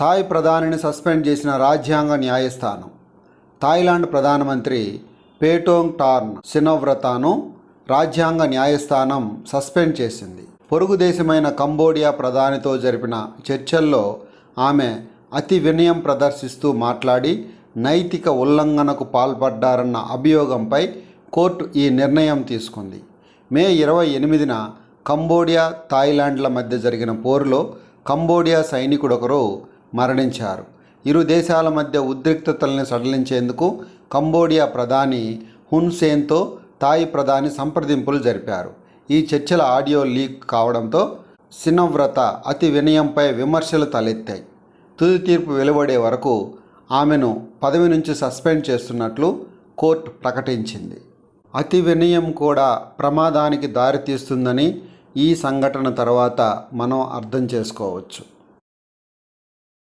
Thai ప్రధానిని suspend చేసిన రాజ్యాంగ న్యాయస్థానం. థాయిలాండ్ ప్రధానమంత్రి పేటోంగ్ టార్న్ సినవ్రతాను రాజ్యాంగ న్యాయస్థానం సస్పెండ్ చేసింది. పొరుగు దేశమైన కంబోడియా ప్రధానితో జరిపిన చర్చల్లో ఆమె అతి వినయం ప్రదర్శిస్తూ మాట్లాడి నైతిక ఉల్లంఘనకు పాల్పడ్డారన్న అభియోగంపై కోర్టు ఈ నిర్ణయం తీసుకుంది. మే ఇరవై ఎనిమిదిన కంబోడియా థాయిలాండ్ల మధ్య జరిగిన పోరులో కంబోడియా సైనికుడొకరు మరణించారు. ఇరు దేశాల మధ్య ఉద్రిక్తతల్ని సడలించేందుకు కంబోడియా ప్రధాని హున్సేన్తో తాయి ప్రధాని సంప్రదింపులు జరిపారు. ఈ చర్చల ఆడియో లీక్ కావడంతో సినవ్రత అతి వినయంపై విమర్శలు తలెత్తాయి. తుది తీర్పు వెలువడే వరకు ఆమెను పదవి నుంచి సస్పెండ్ చేస్తున్నట్లు కోర్టు ప్రకటించింది. అతి వినయం కూడా ప్రమాదానికి దారితీస్తుందని ఈ సంఘటన తర్వాత మనం అర్థం చేసుకోవచ్చు.